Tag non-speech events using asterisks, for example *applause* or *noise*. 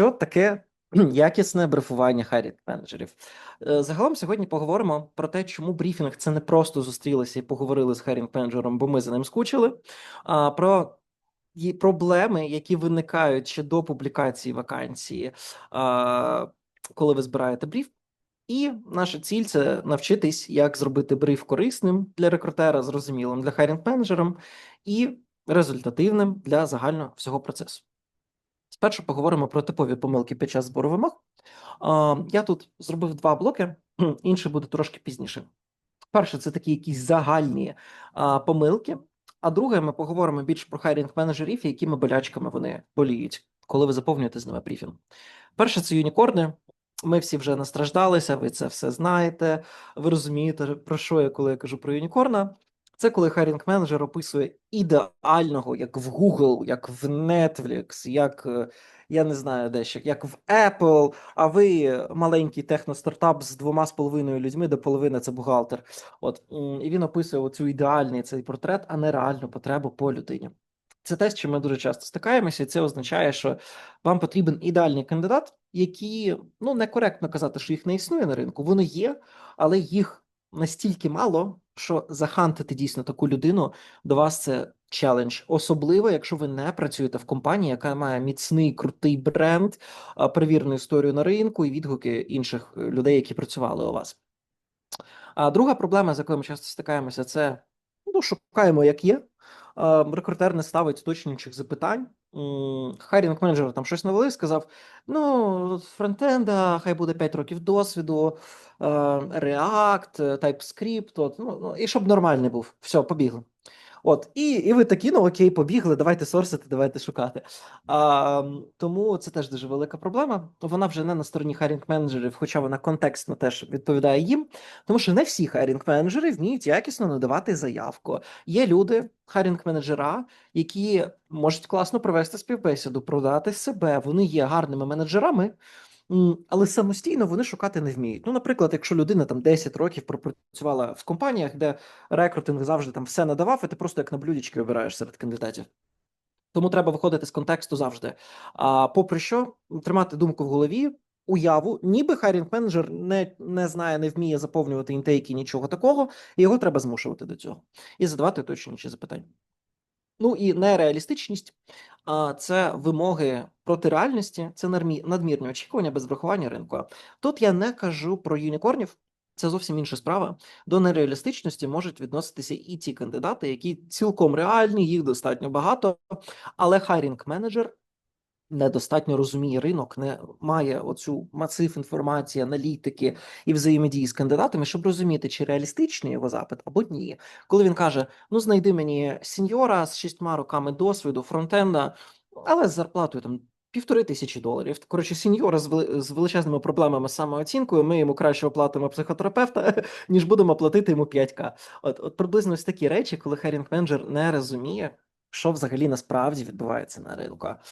Що таке *clears throat* якісне брифування хайрінг менеджерів? Е, Загалом сьогодні поговоримо про те, чому брифінг це не просто зустрілися і поговорили з хайрінг менеджером, бо ми за ним скучили, а про проблеми, які виникають ще до публікації вакансії, а, коли ви збираєте бриф. І наша ціль це навчитись, як зробити бриф корисним для рекрутера, зрозумілим для хайрінг менеджером і результативним для загального всього процесу. Спершу поговоримо про типові помилки під час збору вимог. Я тут зробив два блоки, *clears throat* інший буде трошки пізніше. Перше, це такі якісь загальні помилки. А друге, ми поговоримо більше про хайрінг менеджерів і якими болячками вони боліють, коли ви заповнюєте з ними брифінг. Перше, це юнікорни. Ми всі вже настраждалися, ви це все знаєте. Ви розумієте, про що я, коли я кажу про юнікорна. Це коли хайрінг менеджер описує ідеального, як в Google, як в Netflix, як е, я не знаю де ще, як в Apple, а ви маленький техностартап з двома з половиною людьми, де половина це бухгалтер. От і він описує оцю ідеальний цей портрет, а не реальну потребу по людині. Це те, з чим ми дуже часто стикаємося, і це означає, що вам потрібен ідеальний кандидат, які ну некоректно казати, що їх не існує на ринку. Вони є, але їх настільки мало, що захантити дійсно таку людину до вас це челендж, особливо якщо ви не працюєте в компанії, яка має міцний крутий бренд, а, перевірену історію на ринку і відгуки інших е, людей, які працювали у вас. А друга проблема, з якою ми часто стикаємося, це ну, шукаємо, як є. Рекрутер не ставить уточнюючих запитань. Хайрінг менеджер там щось навели, сказав: ну, фронтенда, хай буде 5 років досвіду, е, React, е, TypeScript, от, ну, ну, і щоб нормальний був. Все, побігли. От, і, і ви такі, ну окей, побігли, давайте сорсити, давайте шукати. А, тому це теж дуже велика проблема. Вона вже не на стороні хайрінг менеджерів, хоча вона контекстно теж відповідає їм. Тому що не всі хайрінг менеджери вміють якісно надавати заявку. Є люди, хайрінг менеджера, які можуть класно провести співбесіду, продати себе. Вони є гарними менеджерами. Але самостійно вони шукати не вміють. Ну, наприклад, якщо людина там 10 років пропрацювала в компаніях, де рекрутинг завжди там все надавав, і ти просто як на блюдечки обираєш серед кандидатів. Тому треба виходити з контексту завжди. А попри що, тримати думку в голові, уяву, ніби хайрінг менеджер не, не знає, не вміє заповнювати інтейки, нічого такого, і його треба змушувати до цього і задавати уточнюючі запитання. Ну і нереалістичність а це вимоги проти реальності, це надмірні очікування без врахування ринку. Тут я не кажу про юнікорнів. Це зовсім інша справа. До нереалістичності можуть відноситися і ті кандидати, які цілком реальні, їх достатньо багато, але хайрінг менеджер недостатньо розуміє ринок, не має оцю масив інформації, аналітики і взаємодії з кандидатами, щоб розуміти, чи реалістичний його запит або ні. Коли він каже: Ну, знайди мені сеньора з шістьма роками досвіду, фронтенда, але з зарплатою там. Півтори тисячі доларів. Коротше, сеньора з, величезними проблемами з самооцінкою. Ми йому краще оплатимо психотерапевта, *laughs* ніж будемо платити йому 5к. От, от приблизно ось такі речі, коли хайрінг менеджер не розуміє, що взагалі насправді відбувається на ринку.